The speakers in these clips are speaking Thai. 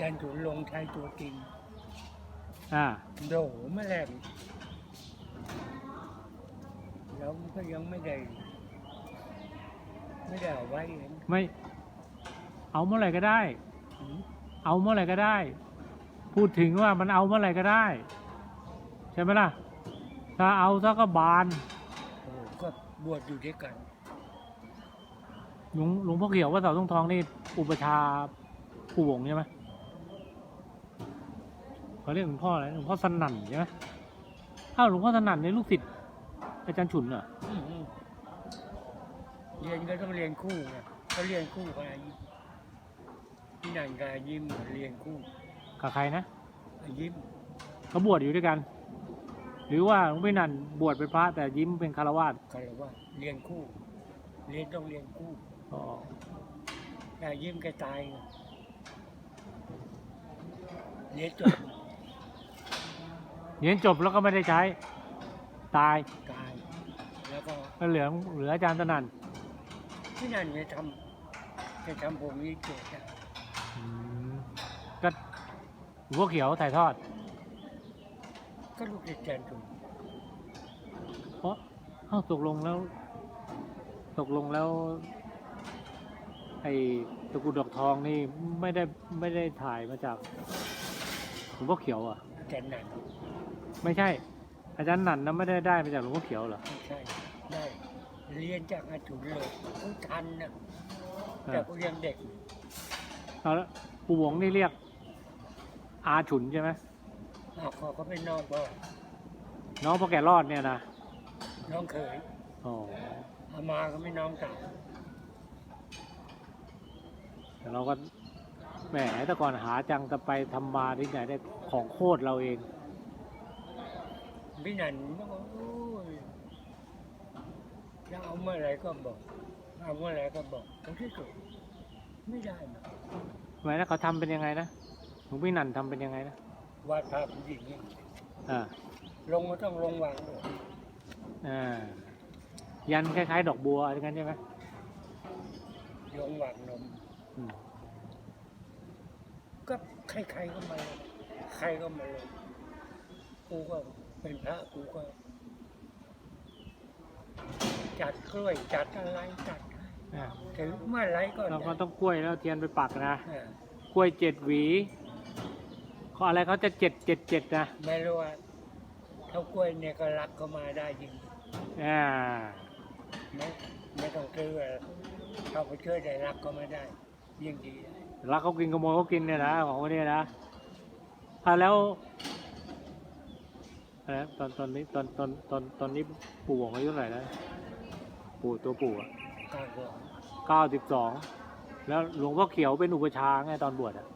จารย์ถุนลงใช้ตัวจริงอ่าโดแมลงแล้วมันก็ยังไม่ได้ ไม่ได้เอาไว้เองไม่ เอาเมื่อไหร่ก็ได้หืมเอาเมื่อไหร่ก็ได้ พูดถึงว่ามันเอาเมื่อไหร่ก็ได้ ใช่ไหมล่ะ ถ้าเอาซะก็บานโอ้ก็บวชอยู่ด้วยกันหลวงหลวงพ่อเขียวว่าเสาทองทองนี่อุปชฌาย์ปู่หวงใช่ไหม เขาเรียกหลวงพ่ออะไรหลวงพ่อสนั่นใช่ไหมอ้าวหลวงพ่อสนั่นในลูกศิษย์อาจารย์ฉุนเหรออืมอืมเรียนก็ต้องเรียนคู่ไงก็เรียนคู่กับอายิมพี่นันกับอายิมเรียนคู่กับใครนะอายิมเขาบวชอยู่ด้วยกัน หรือว่าหลวงพี่นันบวชเป็นพระแต่ยิ้มเป็นคารวาสก็เลยว่าเรียนคู่ เรียนต้องเรียนคู่อ๋อแต่อายิมแกตายไงเรียนจบ เรียนจบแล้วก็ไม่ได้ใช้ ตายตายแล้วก็ก็เหลือเหลืออาจารย์สนั่นพี่นันจะทำจะทำผมนี้เกิดอะอืมก็หลวงพ่อเขียวถ่ายทอด ก็ลูกศิษย์อาจารย์ถุนเพราะเอ้าตกลงแล้ว ตกลงแล้ว ไอ้ตะกรุดดอกทองนี่ไม่ได้ไม่ได้ถ่ายมาจากหลวงพ่อเขียวอะ อาจารย์นัน ไม่ใช่ อาจารย์หนันนะไม่ได้ได้มาจากหลวงพ่อเขียวเหรอไม่ใช่ได้เรียนจากอาถุนเลยเขาทันนะเอแต่อเขายังเด็กเอาละปู่หวงนี่เรียก อาฉุนใช่ไหมอ้าวเขาก็เป็นน้องพ่อน้องพ่อแก่รอดเนี่ยนะน้องเขยอ๋ออามาก็ไม่น้องสาวแต่เราก็แหมแต่ก่อนหาจังจะไปทำมาที่ไหนได้ของโคตรเราเอง พี่นันก็บอกโอ้ยจะเอาเมื่อไหรก็บอกเอาเมื่อไหรก็บอกผมที่สุดไม่ได้นะทำไมนะเขาทำเป็นยังไงนะหลวงพี่หนันทำเป็นยังไงนะวาดภาพผู้หญิงนี่อ่าลงก็ต้องลงวางด้วยอ่ายันคล้ายๆ ดอกบัวอะไรกันใช่ไหมลงวางนม อืมก็ใครๆก็มาลงใครก็มาลงกูก็ เป็นพระกูก็ จัดกล้วยจัดอะไรจัดให้อ่าถึงเมื่อไหรก็เราก็จัดต้องกล้วยแล้วเทียนไปปักนะ อ่ากล้วยเจ็ดหวีเขาอะไรเขาจะเจ็ดเจ็ดเจ็ดนะไม่รู้ว่าเท่ากล้วยเนี่ยก็รักเขามาได้จริงอ่าไม่ไม่ต้องซื้ออะไรเขาไปช่วยได้รักเขามาได้ ยิ่งดีแล้วเขากินขโมยเขากินเนี่ยนะของพวกนี้นะอ่าแล้วอะไร นะตอนตอนนี้ตอนตอนตอนตอนนี้ปู่หวงอายุเท่าไหร่แล้วปู่ตัวปู่อะก้าวบอกเก้าสิบสองแล้วหลวงพ่อเขียวเป็นอุปชฌาย์ไงตอนบวชอะ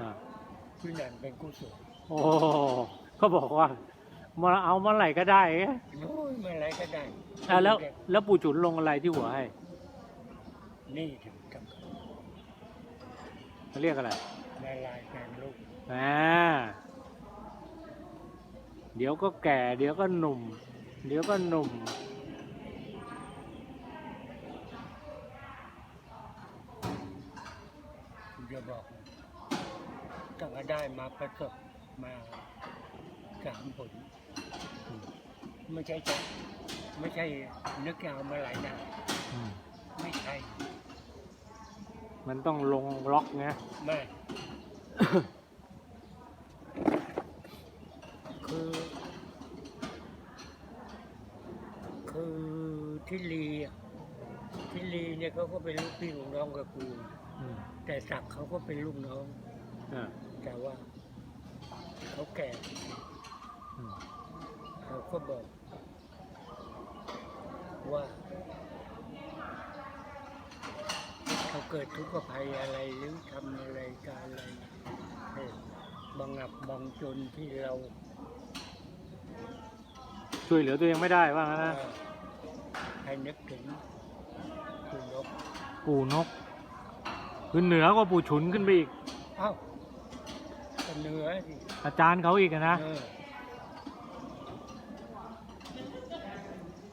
อ่าพี่นันเป็นกุศลโอ้เขาบอกว่ามาเอาเมื่อไหร่ก็ได้ไงโอ้ยเมื่อไหรก็ได้อ่าแล้วแล้วปู่จุนลงอะไรที่หัวให้ นี่ถึงกับเขาเรียกอะไรละลายแปลงลูกอ่า เดี๋ยวก็แก่ เดี๋ยวก็หนุ่ม เดี๋ยวก็หนุ่มผมจะบอกต้องเอาได้มาประสบมาสามผล ไม่ใช่จะไม่ใช่นึกจะเอามาหลายนานอืมไม่ใช่ มันต้องลงล็อกไงไม่ คือ คือที่ลีอะที่ลีเนี่ยเขา ก็เป็นลูกพี่ลูกน้องกับกูอืมแต่ศักดิ์เขาก็เป็นลูกน้อง อ่าแต่ว่าเขาแก่อืมเขาก็บอก ว่าเขาเกิดทุกข์ภัยอะไรหรือทำอะไรการอะไรให้บังอับบังจนที่เราช่วยเหลือตัวเองไม่ได้ว่างั้นนะ เอ่อให้นึกถึงคุณนก ปู่นกคือเหนือกว่าปู่ฉุนขึ้นไปอีกเอ้าก็เหนือสิอาจารย์เขาอีกอะนะเออ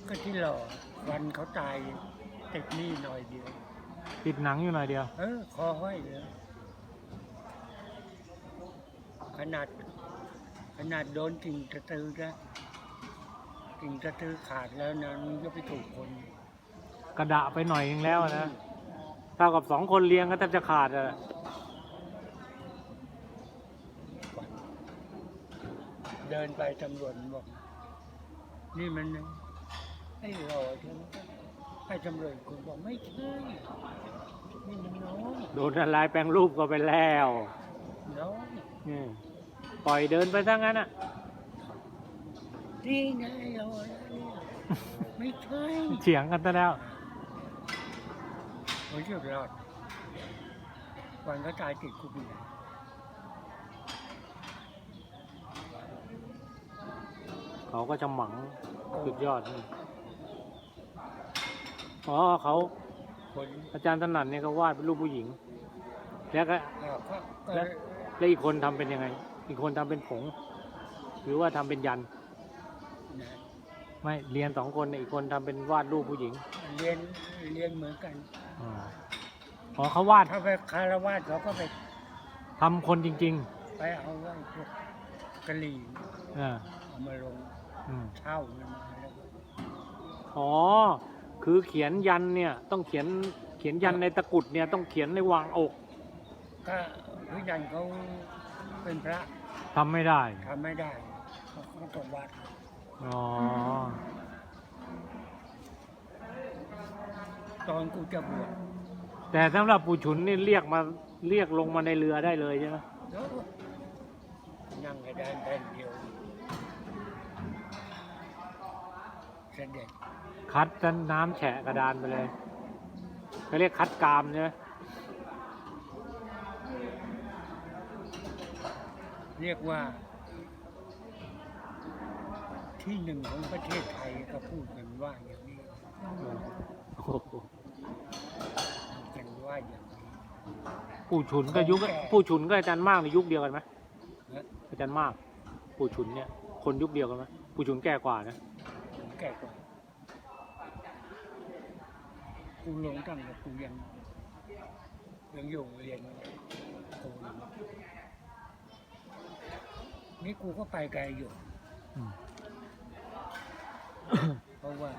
ก็ที่หล่อวันเขาตายติดหนี้หน่อยเดียว ติดหนังอยู่หน่อยเดียว เออ คอห้อยเลย ขนาด ขนาดโดนกิ่งกระตือนะกิ่งกระตือขาดแล้วนะมันก็ไปถูกคน กระดะไปหน่อยนึงแล้วนะเท่ากับสองคนเลี้ยงก็แทบจะขาดอะฝันเดินไปตำรวจบอก นี่มันไอ้รอใช่ไหมให้ตำรวจคุณบอกไม่ใช่นี่มันน้องโดนอะไรแปลงรูปก็ไปแล้วน้องอืมปล่อยเดินไปทั้งนั้นอะนี่ไงรอแล้วเนี่ยไม่ใช่เฉียงกันซะแล้ว ผมชื่อรอดวันก็ตายติดคุกอยู่เขาก็จะหมังสุดยอดนี่อ๋อเขาคนอาจารย์ถนัดเนี่ยเขาวาดเป็นรูปผู้หญิง แล้วก็อ่าก็ก็แล้วแล้วอีกคนทำเป็นยังไง อีกคนทำเป็นผง หรือว่าทำเป็นยันนะไม่เรียนสองคนเนี่ยอีกคนทำเป็นวาดรูปผู้หญิง เรียนเรียนเหมือนกัน อ๋ออ๋อเขาวาดถ้าไปคารวาสเขาก็ไปทำคนจริง ไปเอาไอ้พวกกะหรี่ๆอ่าเอามาลงอืมเช่ามันมาแล้วก็อ๋อ คือเขียนยันเนี่ยต้องเขียนเขียนยันในตะกรุดเนี่ยต้องเขียนในวางอกก็พิจันเขาเป็นพระทำไม่ได้ทำไม่ได้เขาเขาตกวัดอ๋อ ตอนกูจะบวชแต่สำหรับปู่ฉุนนี่เรียกมาเรียกลงมาในเรือได้เลยใช่ไหมแล้วนั่งกระดานแผ่นเดียวเสด็จคัดจนน้ำแฉะกระดานไปเลยเขาเรียกคัดกรามใช่ไหมเรียกว่า ที่หนึ่งของประเทศไทยก็พูดกันว่าอย่างนี้โอ้โหพูด กันว่าอย่างนี้ ปู่ฉุนก็ยุคของแก่ ปู่ฉุนก็อาจารย์มากในยุคเดียวกันไหมนะอาจารย์มาก ปู่ฉุนเนี่ย คนยุคเดียวกันไหมปู่ฉุนแก่กว่านะผมแก่กว่ากูหลงตั้งแต่กูยังยังอยู่เรียนกูอยู่นี่กูก็ไปไกลอยู่อืมเพราะว่า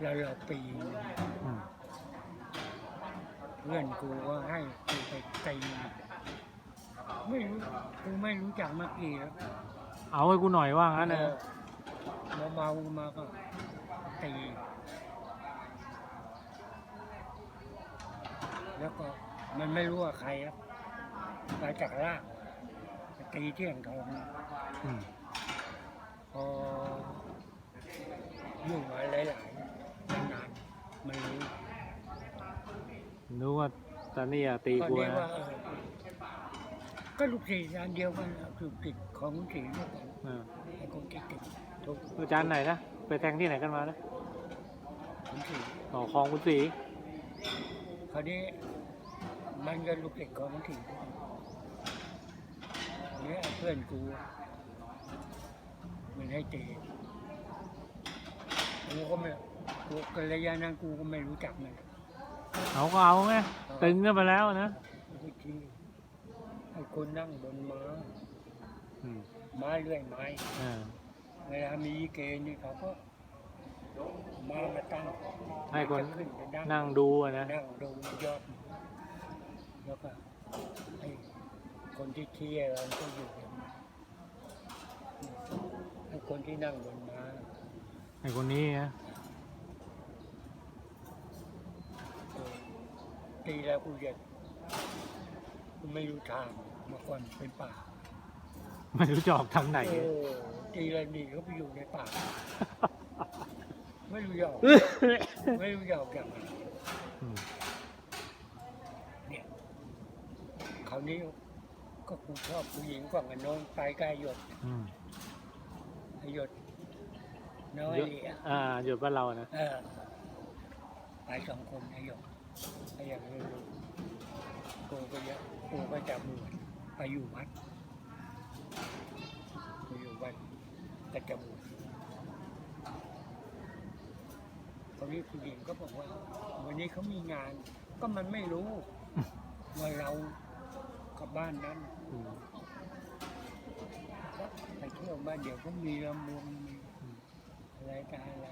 แล้วเราปีหนึ่งอืมเพื่อนกูก็ให้กูไปตีไม่รู้กูไม่รู้จักมากี่แล้วเอาให้กูหน่อยว่างั้นนะเมาเมาๆมาก็ตีแล้วก็มันไม่รู้ว่าใครครับมาจากล่างไปตีเที่ยงทองอืม พออยู่มาหลายๆนาน ๆมันรู้รู้ว่าตอนนี้อะตีก็กูเรียกนะว่าเออก็ลูกศิษย์อันเดียวกันนะลูกศิษย์ของศิษย์ด้วยกันอ่าไอ้คนที่ติดทุกอาจารย์ไหนนะไปแทงที่ไหนกันมานะของศิษย์อ๋อคลองคุณศรีคราวนี้มันก็ลูกศิษย์ของศิษย์ด้วยกันเนี่ยเพื่อนกูมันให้ตีกูก็ไม่ กูกัลยาณันกูก็ไม่รู้จักมันเอาก็เอาไงตึงกันไปแล้วนะวิธีให้คนนั่งบนม้าอืมไม้เลื่อยไม้อ่าเวลามีลิเกนี่เขาก็มามาตั้งให้คนจะขึ้นจะนั่งนั่งดูอะนะนั่งดูยอด แล้วก็ให้คนที่เที่ยวเราก็อยู่อย่างนั้นให้คนที่นั่งบนม้าไอ้คนนี้นะ ตีแล้วกูจะกูไม่รู้ทางเมื่อก่อนเป็นป่าไม่รู้จะออกทางไหน เออตีแล้วหนีเขาไปอยู่ในป่า ไม่รู้จะออก ไม่รู้จะออกอย่างไรอืมเนี่ยคราวนี้ก็กูชอบผู้หญิงฝั่งอันโน้นไปใกล้หยดอืมไอ้หยดน้อยเยอะเหลี่ย อ่าหยุดบ้านเรานะ เออไปสองคนไอ้หยด ไอ้อย่างนี้กูก็เยอะกูก็จะบวชไปอยู่วัดไปอยู่วัดก็จะบวชตอนนี้ผู้หญิงก็บอกว่า วันนี้เขามีงาน ก็มันไม่รู้ ว่าเราขากับบ้านนั้นก็ไปเที่ยวมาเดี๋ยวก็มีลำวงมีอืมอะไรต่ออะไร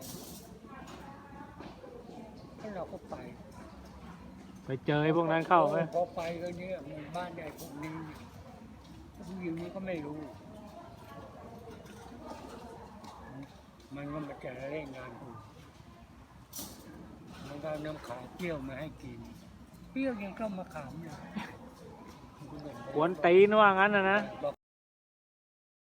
แล้วเราก็ไป เจอไอ้พวกนั้นเข้าไหมพอไปก็เนี่ยหมู่บ้านใหญ่พวกนี้ผู้หญิงนี้ก็ไม่รู้ มันก็มาเจอเล่นงานกูมันก็เอาน้ำขาวเปรี้ยวมาให้กิน เปรี้ยวยังก็มาขามเลย กวนตีนว่างั้นนะนะ บอก